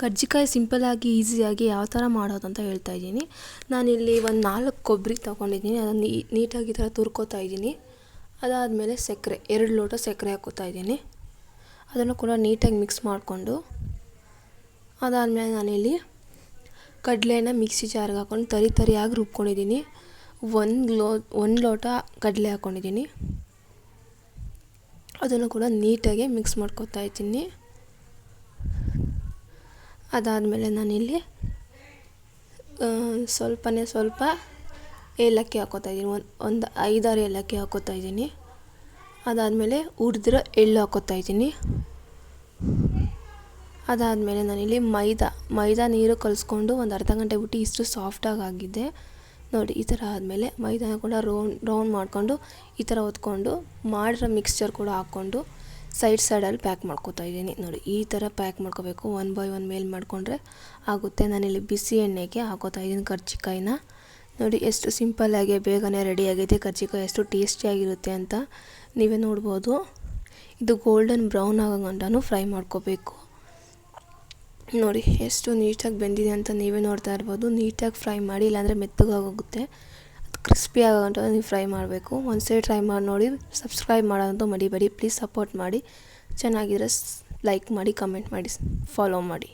ಕರ್ಜಿಕಾಯಿ ಸಿಂಪಲ್ಲಾಗಿ ಈಸಿಯಾಗಿ ಯಾವ ಥರ ಮಾಡೋದು ಅಂತ ಹೇಳ್ತಾ ಇದ್ದೀನಿ. ನಾನಿಲ್ಲಿ ಒಂದು ನಾಲ್ಕು ಕೊಬ್ಬರಿ ತೊಗೊಂಡಿದ್ದೀನಿ. ಅದನ್ನು ನೀಟಾಗಿ ಈ ಥರ ತುರ್ಕೋತಾ ಇದ್ದೀನಿ. ಅದಾದಮೇಲೆ ಸಕ್ಕರೆ, ಎರಡು ಲೋಟ ಸಕ್ಕರೆ ಹಾಕೋತಾ ಇದ್ದೀನಿ. ಅದನ್ನು ಕೂಡ ನೀಟಾಗಿ ಮಿಕ್ಸ್ ಮಾಡಿಕೊಂಡು. ಅದಾದಮೇಲೆ ನಾನಿಲ್ಲಿ ಕಡಲೆನ ಮಿಕ್ಸಿ ಜಾರ್ಗೆ ಹಾಕ್ಕೊಂಡು ತರಿ ತರಿಯಾಗಿ ರುಬ್ಕೊಂಡಿದ್ದೀನಿ. ಒಂದು ಲೋ, ಒಂದು ಲೋಟ ಕಡಲೆ ಹಾಕ್ಕೊಂಡಿದ್ದೀನಿ ಅದನ್ನು ಕೂಡ ನೀಟಾಗಿ ಮಿಕ್ಸ್ ಮಾಡ್ಕೊತಾ ಇದ್ದೀನಿ. ಅದಾದಮೇಲೆ ನಾನಿಲ್ಲಿ ಸ್ವಲ್ಪನೇ ಸ್ವಲ್ಪ ಏಲಕ್ಕಿ ಹಾಕೋತಾ ಇದ್ದೀನಿ. ಒಂದು ಒಂದು ಐದಾರು ಏಲಕ್ಕಿ ಹಾಕ್ಕೋತಾ ಇದ್ದೀನಿ. ಅದಾದಮೇಲೆ ಹುರಿದಿರೋ ಎಳ್ಳು ಹಾಕ್ಕೋತಾ ಇದ್ದೀನಿ. ಅದಾದಮೇಲೆ ನಾನಿಲ್ಲಿ ಮೈದಾ ಮೈದಾ ನೀರು ಕಲಿಸ್ಕೊಂಡು ಒಂದು ಅರ್ಧ ಗಂಟೆ ಬಿಟ್ಟು ಇಷ್ಟು ಸಾಫ್ಟಾಗಿ ಆಗಿದ್ದೆ ನೋಡಿ, ಈ ಥರ ಆದಮೇಲೆ ಮೈದಾನ ಕೂಡ ರೌಂಡ್ ರೌಂಡ್ ಮಾಡಿಕೊಂಡು ಈ ಥರ ಹೊತ್ಕೊಂಡು, ಮಾಡಿರೋ ಮಿಕ್ಸ್ಚರ್ ಕೂಡ ಹಾಕ್ಕೊಂಡು ಸೈಡ್ ಸೈಡಲ್ಲಿ ಪ್ಯಾಕ್ ಮಾಡ್ಕೋತಾ ಇದ್ದೀನಿ. ನೋಡಿ, ಈ ಥರ ಪ್ಯಾಕ್ ಮಾಡ್ಕೋಬೇಕು. ಒನ್ ಬೈ ಒನ್ ಮೇಲ್ ಮಾಡಿಕೊಂಡ್ರೆ ಆಗುತ್ತೆ. ನಾನಿಲ್ಲಿ ಬಿಸಿ ಎಣ್ಣೆಗೆ ಹಾಕೋತಾ ಇದ್ದೀನಿ ಕರ್ಜಿಕಾಯಿನ. ನೋಡಿ, ಎಷ್ಟು ಸಿಂಪಲ್ಲಾಗಿ ಬೇಗನೆ ರೆಡಿ ಆಗಿದೆ. ಕರ್ಜಿಕಾಯಿ ಎಷ್ಟು ಟೇಸ್ಟಿಯಾಗಿರುತ್ತೆ ಅಂತ ನೀವೇ ನೋಡ್ಬೋದು. ಇದು ಗೋಲ್ಡನ್ ಬ್ರೌನ್ ಆಗೋ ಗಂಟನೂ ಫ್ರೈ ಮಾಡ್ಕೋಬೇಕು. ನೋಡಿ, ಎಷ್ಟು ನೀಟಾಗಿ ಬೆಂದಿದೆ ಅಂತ ನೀವೇ ನೋಡ್ತಾ ಇರ್ಬೋದು. ನೀಟಾಗಿ ಫ್ರೈ ಮಾಡಿ, ಇಲ್ಲಾಂದರೆ ಮೆತ್ತಗಾಗೋಗುತ್ತೆ. ಕ್ರಿಸ್ಪಿ ಆಗೋಂಥ ನೀವು ಫ್ರೈ ಮಾಡಬೇಕು. ಒಂದು ಸೈಡ್ ಟ್ರೈ ಮಾಡಿ ನೋಡಿ ಸಬ್ಸ್ಕ್ರೈಬ್ ಮಾಡೋದಂತೂ ಮಡಿಬೇಡಿ ಪ್ಲೀಸ್ ಸಪೋರ್ಟ್ ಮಾಡಿ. ಚೆನ್ನಾಗಿದ್ರೆ ಲೈಕ್ ಮಾಡಿ ಕಮೆಂಟ್ ಮಾಡಿ ಫಾಲೋ ಮಾಡಿ.